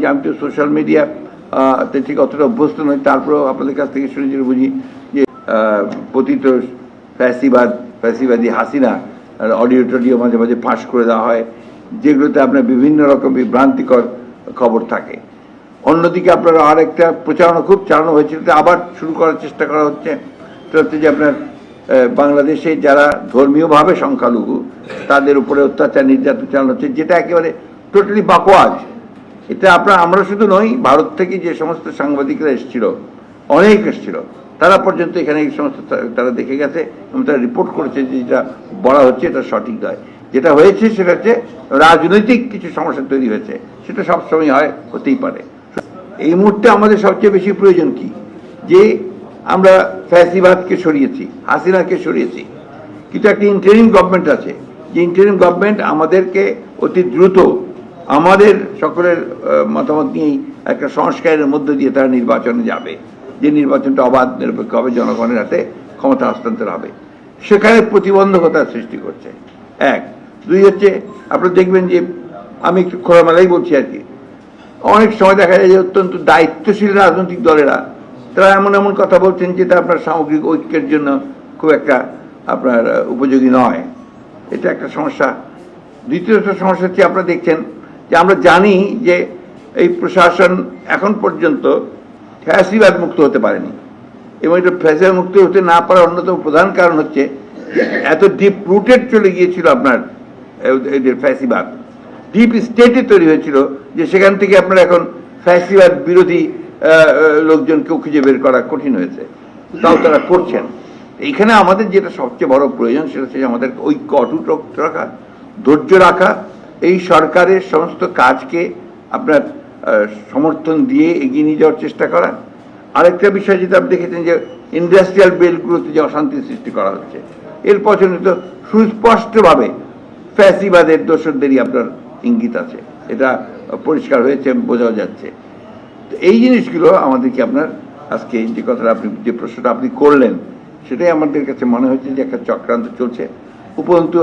যে আমি তো সোশ্যাল মিডিয়া ঠিক অতটা অভ্যস্ত নই তারপরেও আপনাদের কাছ থেকে শুনে যেটা বুঝি যে পতিত ফ্যাসিবাদ, ফ্যাসিবাদী হাসিনা অডিও টডিও মাঝে মাঝে ফাঁস করে দেওয়া হয়। যেগুলোতে আপনার বিভিন্ন রকম বিভ্রান্তিকর খবর থাকে। অন্যদিকে আপনার আর একটা প্রচারণা খুব চালানো হয়েছিল আবার শুরু করার চেষ্টা করা হচ্ছে। সেটা হচ্ছে যে আপনার বাংলাদেশে যারা ধর্মীয়ভাবে সংখ্যালঘু, তাদের উপরে অত্যাচার, নির্যাতন চালানো হচ্ছে, যেটা একেবারে টোটালি বাকোয়াজ। এটা আপনার, আমরা শুধু নই, ভারত থেকে যে সমস্ত সাংবাদিকরা এসেছিল, অনেক এসেছিল, তারা পর্যন্ত এখানে এই সমস্ত তারা দেখে গেছে এবং তারা রিপোর্ট করেছে যে যেটা বলা হচ্ছে এটা সঠিক নয়। যেটা হয়েছে সেটা হচ্ছে রাজনৈতিক কিছু সমস্যা তৈরি হয়েছে, সেটা সবসময় হয়, হতেই পারে। এই মুহূর্তে আমাদের সবচেয়ে বেশি প্রয়োজন কি? যে আমরা ফ্যাসিবাদকে সরিয়েছি, হাসিনাকে সরিয়েছি। কিন্তু একটা ইন্টারিম গভর্নমেন্ট আছে, যে ইন্টারিম গভর্নমেন্ট আমাদেরকে অতি দ্রুত আমাদের সকলের মতামত নিয়েই একটা সংস্কারের মধ্য দিয়ে তারা নির্বাচনে যাবে। যে নির্বাচনটা অবাধ, নিরপেক্ষ হবে, জনগণের হাতে ক্ষমতা হস্তান্তর হবে। সেখানে প্রতিবন্ধকতার সৃষ্টি করছে। এক। দুই হচ্ছে, আপনারা দেখবেন যে আমি একটু খোলামেলাই বলছি আর কি। অনেক সময় দেখা যায় যে অত্যন্ত দায়িত্বশীল রাজনৈতিক দলেরা, তারা এমন এমন কথা বলছেন যেটা আপনার সামগ্রিক ঐক্যের জন্য খুব একটা আপনার উপযোগী নয়। এটা একটা সমস্যা। দ্বিতীয়ত সমস্যা হচ্ছে, আপনারা দেখছেন যে আমরা জানি যে এই প্রশাসন এখন পর্যন্ত ফ্যাসিবাদ মুক্ত হতে পারেনি এবং এটা ফ্যাসিবাদ মুক্ত হতে না পারার অন্যতম প্রধান কারণ হচ্ছে এত ডিপ রুটেড চলে গিয়েছিল আপনার ফ্যাসিবাদ। ডিপ স্টেটে তৈরি হয়েছিল যে সেখান থেকে আপনার এখন ফ্যাসিবাদ বিরোধী লোকজনকেও খুঁজে বের করা কঠিন হয়েছে। তাও তারা করছেন। এইখানে আমাদের যেটা সবচেয়ে বড় প্রয়োজন সেটা হচ্ছে আমাদের ঐক্য অটুট রাখা, ধৈর্য রাখা এই সরকারের সমস্ত কাজকে আপনার সমর্থন দিয়ে এগিয়ে নিয়ে যাওয়ার চেষ্টা করা আরেকটা বিষয় যেটা আপনি দেখেছেন যে ইন্ডাস্ট্রিয়াল বেলগুলোতে যে অশান্তি সৃষ্টি করা হচ্ছে, এর পছন্দ তো সুস্পষ্টভাবে ফ্যাসিবাদের, দোষরদেরই আপনার ইঙ্গিত আছে। এটা পরিষ্কার হয়েছে, বোঝাও যাচ্ছে। তো এই জিনিসগুলো আমাদেরকে আপনার আজকে যে কথাটা আপনি, যে প্রশ্নটা আপনি করলেন, সেটাই আমাদের কাছে মনে হচ্ছে যে একটা চক্রান্ত চলছে। উপরন্তু